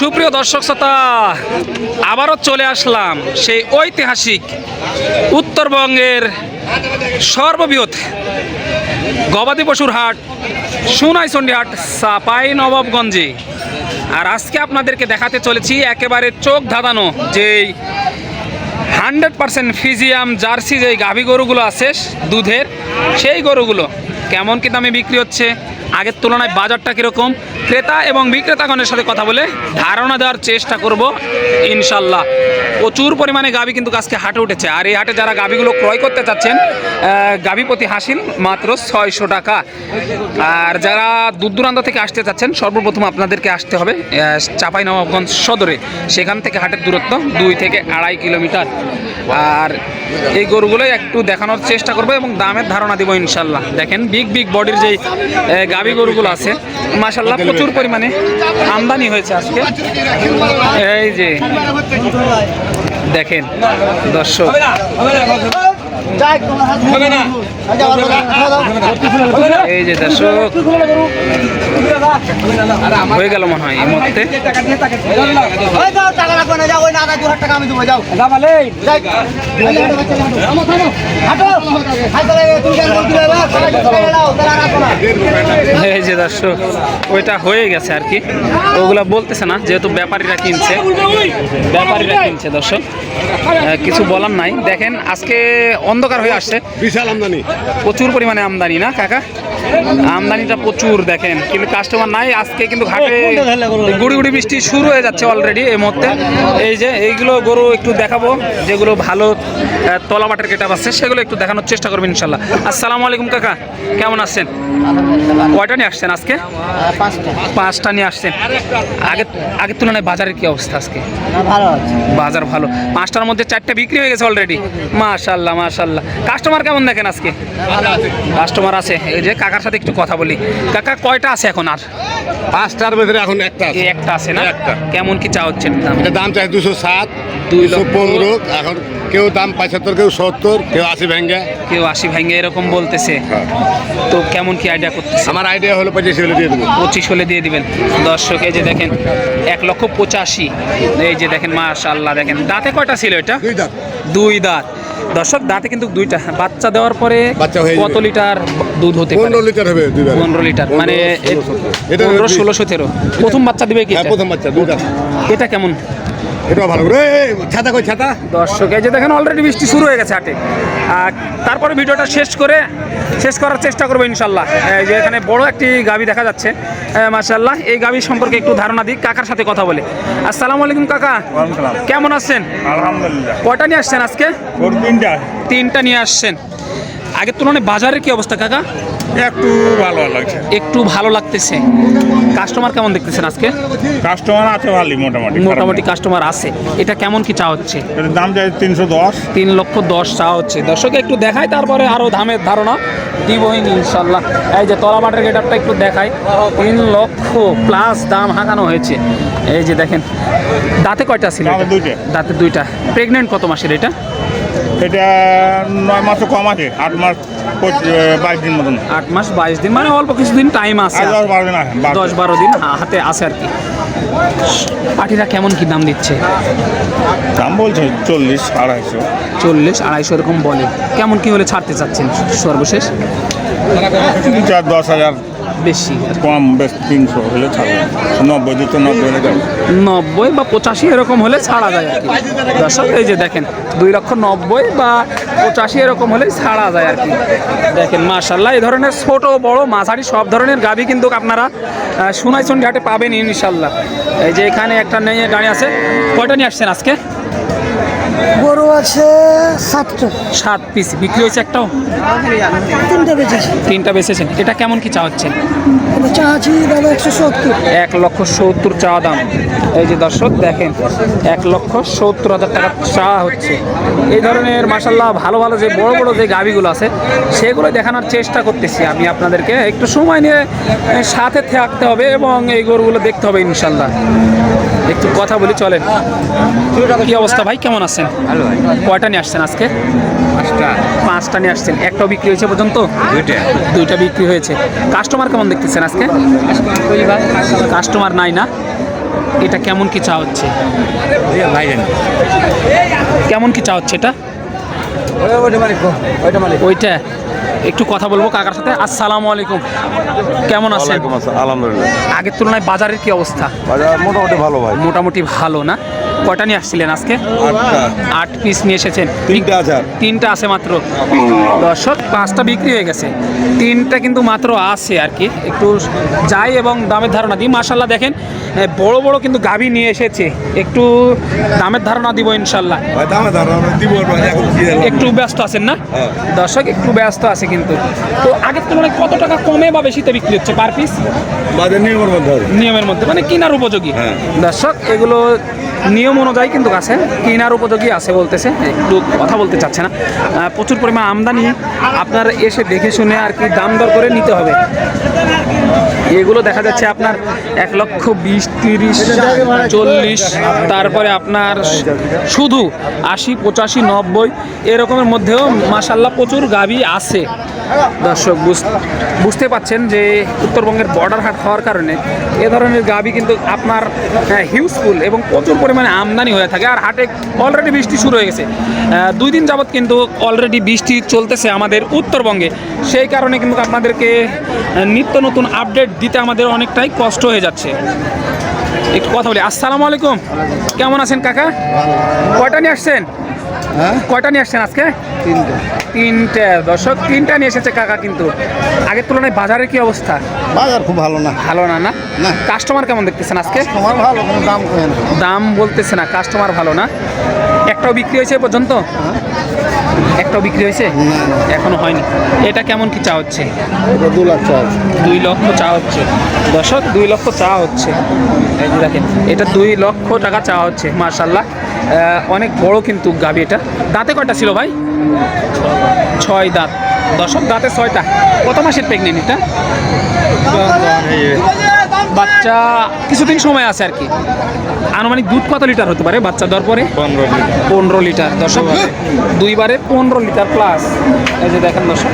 সুপ্রিয় দর্শক শ্রোতা, আবারও চলে আসলাম সেই ঐতিহাসিক উত্তরবঙ্গের সর্ববৃহৎ গবাদি পশুর হাট সুনাইচন্ডী হাট সাপাই নবাবগঞ্জে। আর আজকে আপনাদেরকে দেখাতে চলেছি একেবারে চোখ ধাঁধানো যেই হান্ড্রেড পার্সেন্ট ফিজিয়াম জার্সি যেই গাভী গরুগুলো আছে, দুধের, সেই গরুগুলো কেমন কি দামে বিক্রি হচ্ছে? আগের তুলনায় বাজারটা কীরকম? ক্রেতা এবং বিক্রেতাগণের সাথে কথা বলে ধারণা দেওয়ার চেষ্টা করব ইনশাল্লাহ প্রচুর পরিমাণে গাভী কিন্তু আজকে হাটে উঠেছে। আর এই হাটে যারা গাভীগুলো ক্রয় করতে চাচ্ছেন গাভী প্রতি হাসিল মাত্র ছয়শো টাকা। আর যারা দূর দূরান্ত থেকে আসতে চাচ্ছেন, সর্বপ্রথম আপনাদেরকে আসতে হবে চাপাই নবাবগঞ্জ সদরে। সেখান থেকে হাটের দূরত্ব দুই থেকে আড়াই কিলোমিটার। আর এই গরুগুলোই একটু দেখানোর চেষ্টা করব এবং দামের ধারণা দিব ইনশাল্লাহ দেখেন বিগ বিগ বডির যেই গাভী গরুগুলো আছে। মাসাল্লাহ প্রচুর পরিমাণে আমদানি হয়েছে আজকে। এই যে দেখেন দর্শক। এই যে দর্শক, হয়ে গেল মনে হয় এই এই যে দর্শক, ওইটা হয়ে গেছে আর কি। ওগুলা বলতেছে না, যেহেতু ব্যাপারীরা কিনছে। ব্যাপারীরা কিনছে দর্শক। কিছু বলার নাই। দেখেন, আজকে অন্ধকার হয়ে আসছে। বিশাল আমদানি। প্রচুর পরিমাণে আমদানি না কাকা? আমদানিটা প্রচুর দেখেন কিন্তু কাস্টমার নাই আজকে কিন্তু ঘাটে গুড়ি গুড়ি বৃষ্টি শুরু হয়ে যাচ্ছে অলরেডি এই মুহূর্তে। এই যে এইগুলো গরু একটু দেখাবো যেগুলো ভালো আহ, তলাবাটের কেটাপ আছে সেগুলো একটু দেখানোর চেষ্টা করবেন ইনশাল্লাহ। আসসালামু আলাইকুম কাকা কেমন আছেন? কয়টা নিয়ে আসছেন আজকে? পাঁচটা নিয়ে আসছেন। আগে আগের তুলনায় বাজারের কি অবস্থা আজকে? বাজার ভালো। পাঁচটার মধ্যে চারটা বিক্রি হয়ে গেছে অলরেডি মাশাল্লাহ মাশাল্লাহ। কাস্টমার কেমন দেখেন আজকে? কাস্টমার আছে। এই যে কাকার সাথে একটু কথা বলি। কাকা কয়টা আছে এখন আর? পাঁচটার ভেতরে এখন একটা আছে। একটা আছে না? একটা। কেমন কি চা হচ্ছে দাম? এটা দাম চাই দুশো সাত দুই দুশো লক্ষ। পনেরো এখন কেউ দাম পঁচাত্তর কেউ সত্তর কেউ আশি ভেঙ্গে। কেউ আশি ভাঙ্গে এরকম বলতেছে। হ্যাঁ। তো কেমন কি আইডিয়া করতেছে? আমার আইডিয়া হলো পঁচিশ হলে দিয়ে দেবো। পঁচিশ হলে দিয়ে দিবেন। দর্শক এই যে দেখেন এক লক্ষ পঁচাশি। এই যে দেখেন মাশাল্লাহ দেখেন। দাঁতে কয়টা ছিল এটা? দুই দাঁত। দুই দাঁত। দর্শক দাঁতে কিন্তু দুইটা বাচ্চা দেওয়ার পরে কত লিটার দুধ হতে পারে? পনেরো লিটার হবে বেলা। পনেরো লিটার মানে পনেরো, ষোলো, সতেরো। এটা পনেরো দুই- ষোলো সতেরো। প্রথম বাচ্চা দিবে কি হ্যাঁ প্রথম বাচ্চা দুধ এটা কেমন? এটাও ভালো করে। এই, ছাতা কই ছাতা? দর্শক এই যে দেখেন অলরেডি বৃষ্টি শুরু হয়ে গেছে হাটে। আর তারপরে ভিডিওটা শেষ করে শেষ করার চেষ্টা করব ইনশাল্লাহ। এই যে এখানে বড় একটি গাবি দেখা যাচ্ছে। মাশাল্লাহ এই গাবি সম্পর্কে একটু ধারণা দিই কাকার সাথে কথা বলে। আসসালামু আলাইকুম কাকা। কেমন আছেন? আলহামদুলিল্লাহ। কয়টা নিয়ে আসছেন আজকে? তিনটা। তিনটা নিয়ে আসছেন। আগের তুলনায় বাজারের কি অবস্থা কাকা? একটু ভালো লাগছে। একটু ভালো লাগতেছে। কাস্টমার কেমন দেখতেছেন আজকে? কাস্টমার আছে ভালোই মোটামুটি মোটামুটি কাস্টমার আছে। এটা কেমন কি চা হচ্ছে? দাম চাই তিনশো দশ। তিন লক্ষ দশ চা হচ্ছে। দর্শক একটু দেখাই তারপরে আরও দামের ধারণা দিবই ইনশাল্লাহ এই যে তলা মাঠের গেটআপটা একটু দেখাই। তিন লক্ষ প্লাস দাম হাঁকানো হয়েছে। এই যে দেখেন দাঁতে কয়টা ছিল। দাঁতে দুইটা। প্রেগনেন্ট কত মাসের এটা? এটা নয় মাসও কম আছে আট মাস বাইশ দিন মতন। আট মাস বাইশ দিন মানে অল্প কিছুদিন টাইম আছে দশ বারো দিন দশ বারো দিন হাতে আছে আর কি। পাটিরা কেমন কি দাম দিচ্ছে? দাম বলছে চল্লিশ আড়াইশো। চল্লিশ আড়াইশো এরকম বলে। কেমন কি হলে ছাড়তে চাচ্ছেন সর্বশেষ? চার দশ হাজার বেশি কম বেশ তিনশো হলে ছাড়বে নব্বই দুটো নব্বই হলে নব্বই বা পঁচাশি এরকম হলে ছাড়া যায় আর কি। দর্শক এই যে দেখেন দুই লক্ষ নব্বই বা পঁচাশি এরকম হলে ছাড়া যায় আর কি। দেখেন মার্শাল্লাহ এই ধরনের ছোট বড় মাঝারি সব ধরনের গাবি কিন্তু আপনারা সোনাইচন্ডি হাটে পাবেন ইনশাল্লাহ এই যে এখানে একটা নিয়ে গাড়ি আছে। কয়টা নিয়ে আসছেন আজকে? গরু আছে সাতটা। সাত পিস বিক্রি হয়েছে একটাও? তিনটে বেঁচেছে। তিনটা বেচেছেন। এটা কেমন কি চা হচ্ছে? চা আছি দাদা একশো সত্তর। এক লক্ষ সত্তর চা দাম। এই যে দর্শক দেখেন এক লক্ষ সত্তর হাজার টাকা চা হচ্ছে। এই ধরনের মাসাল্লাহ ভালো ভালো যে বড় বড় যে গাবিগুলো আছে সেগুলো দেখানোর চেষ্টা করতেছি আমি আপনাদেরকে। একটু সময় নিয়ে সাথে থাকতে হবে এবং এই গরুগুলো দেখতে হবে ইনশাল্লাহ একটু কথা বলি চলেন। কি অবস্থা ভাই? কেমন আছেন? ভালো ভাই। কয়টা নিয়ে আসছেন আজকে? পাঁচটা। পাঁচটা নিয়ে আসছেন। একটাও বিক্রি হয়েছে পর্যন্ত? দুইটা। দুইটা বিক্রি হয়েছে। কাস্টমার কেমন দেখতেছেন আজকে? কাস্টমার নাই না? এটা কেমন কি চা হচ্ছে? কেমন কি চা হচ্ছে এটা? ওইটা? একটু কথা বলব কাকার সাথে। আসসালামু আলাইকুম। কেমন আছেন? আলহামদুলিল্লাহ। আগের তুলনায় বাজারের কি অবস্থা? বাজার মোটামুটি ভালো ভাই। মোটামুটি ভালো না? কয়টা নিয়ে আসছিলেন আজকে? আট পিস নিয়ে এসেছেন। তিনটা আছে। তিনটা আছে মাত্র? দর্শক পাঁচটা বিক্রি হয়ে গেছে। তিনটা কিন্তু মাত্র আছে আর কি। একটু যাই এবং দামের ধারণা দিই। মাসাল্লাহ দেখেন বড় বড় কিন্তু গাভী নিয়ে এসেছে। একটু দামের ধারণা দিব ইনশাল্লাহ একটু ব্যস্ত আছেন না? হ্যাঁ। দর্শক একটু ব্যস্ত আছে কিন্তু। তো আগের তুলনায় কত টাকা কমে বা বেশিতে বিক্রি হচ্ছে পার পিস নিয়মের মধ্যে নিয়মের মধ্যে মানে কেনার উপযোগী। হ্যাঁ। দর্শক এগুলো নিয়ম অনুযায়ী কিন্তু আছে কেনার উপযোগী আছে বলতেছে, একটু কথা বলতে চাচ্ছে না। প্রচুর পরিমাণ আমদানি আপনার এসে দেখে শুনে আর কি দাম দর করে নিতে হবে। এগুলো দেখা যাচ্ছে আপনার এক লক্ষ বিশ, তিরিশ, চল্লিশ, তারপরে আপনার শুধু আশি, পঁচাশি, নব্বই, এরকমের মধ্যেও মাসাল্লাহ প্রচুর গাভী আছে। দর্শক, বুঝ- বুঝতে পাচ্ছেন যে উত্তরবঙ্গের বর্ডার হাট হওয়ার কারণে এ ধরনের গাভী কিন্তু আপনার হিউজফুল এবং প্রচুর পরিমাণে আমদানি হয়ে থাকে আর হাটে অলরেডি বৃষ্টি শুরু হয়ে গেছে। দুই দিন যাবৎ কিন্তু অলরেডি বৃষ্টি চলতেছে আমাদের উত্তরবঙ্গে। সেই কারণে কিন্তু আপনাদেরকে নিত্য নতুন আপডেট দিতে আমাদের অনেকটাই কষ্ট হয়ে যাচ্ছে। একটু কথা বলি। আসসালামু আলাইকুম। কেমন আছেন কাকা? কয়টা নিয়ে আসছেন? হ্যাঁ? কয়টা নিয়ে আসছেন আজকে? তিনটা। তিনটে। দর্শক তিনটা নিয়ে এসেছে কাকা কিন্তু। আগের তুলনায় বাজারের কি অবস্থা? বাজার খুব ভালো না। ভালো না না? না। কাস্টমার কেমন দেখতেছেন আজকে? তোমার ভালো দাম দাম বলতেছে না কাস্টমার ভালো না। একটাও বিক্রি হয়েছে এ পর্যন্ত? একটাও বিক্রি হয়েছে? এখনও হয়নি। এটা কেমন কি চা হচ্ছে? দু লাখ চার্জ দুই লক্ষ চা হচ্ছে। দশক দুই লক্ষ চা হচ্ছে। এই দেখেন এটা দুই লক্ষ টাকা চা হচ্ছে মার্শাল্লাহ অনেক বড় কিন্তু গাবি এটা। দাঁতে কয়টা ছিল ভাই? ছয় দাঁত। দশক দাঁতে ছয়টা। কত মাসের প্রেগনেন্ট এটা? বাচ্চা কিছুদিন সময় আছে আর কি। আনুমানিক দুধ কত লিটার হতে পারে বাচ্চা দেওয়ার পরে? পনেরো পনেরো লিটার। দর্শক দুইবারে পনেরো লিটার প্লাস এই যে দেখেন দর্শক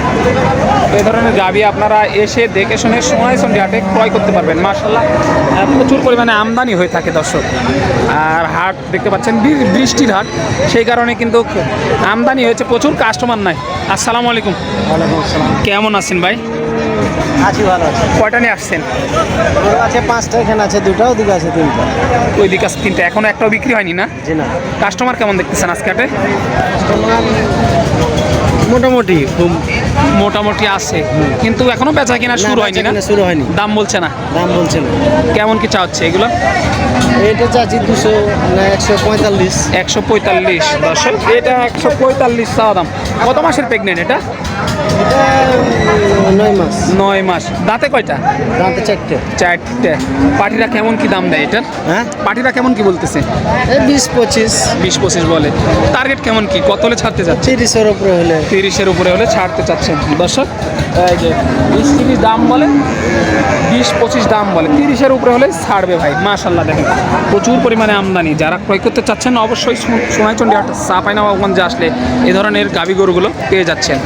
এই ধরনের গাবি আপনারা এসে দেখে শুনে সময় সঙ্গে হাটে ক্রয় করতে পারবেন। মার্শাল্লাহ প্রচুর পরিমাণে আমদানি হয়ে থাকে দর্শক। আর হাট দেখতে পাচ্ছেন বৃষ্টির হাট। সেই কারণে কিন্তু আমদানি হয়েছে প্রচুর কাস্টমার নাই। আসসালামু আলাইকুম। ওয়ালাইকুম আসসালাম। কেমন আছেন ভাই? আছি ভালো আছে। কয়টা নিয়ে আসছেন? গরু আছে পাঁচটা এখানে আছে দুটো ওদিকে আছে তিনটা। ওই দিকে আছে তিনটা। এখনও একটাও বিক্রি হয়নি না? জি না। কাস্টমার কেমন দেখতেছেন আজকে হাটে? মোটামুটি খুব মোটামুটি আছে। কিন্তু এখনও বেচা কিনা শুরু হয়নি না? শুরু হয়নি। দাম বলছে না? দাম বলছে না। কেমন কি চা হচ্ছে এগুলো? এটা চাচ্ছি দুশো না একশো পঁয়তাল্লিশ। একশো পঁয়তাল্লিশ। দর্শক এটা একশো পঁয়তাল্লিশ চাওয়া দাম। কত মাসের প্রেগনেন্ট এটা? নয় মাস। নয় মাস। দাঁতে কয়টা? দাঁতে চারটে। চারটে। পাটিরা কেমন কি দাম দেয় এটার? হ্যাঁ? পাটিরা কেমন কি বলতেছে? বিশ পঁচিশ। বিশ পঁচিশ বলে। টার্গেট কেমন কি? কত হলে ছাড়তে যাচ্ছে তিরিশের ওপরে হলে। তিরিশের উপরে হলে ছাড়তে চাচ্ছেন। দর্শক এই যে বিশ তিরিশ দাম বলে বিশ পঁচিশ দাম বলে। তিরিশের উপরে হলে ছাড়বে ভাই মাশাল্লাহ দেখেন। প্রচুর পরিমাণে আমদানি। যারা ক্রয় করতে চাচ্ছেন অবশ্যই সোনাইচন্ডী হাট সাপাইনাবাগঞ্জে আসলে এ ধরনের গাবি গরুগুলো পেয়ে যাচ্ছেন।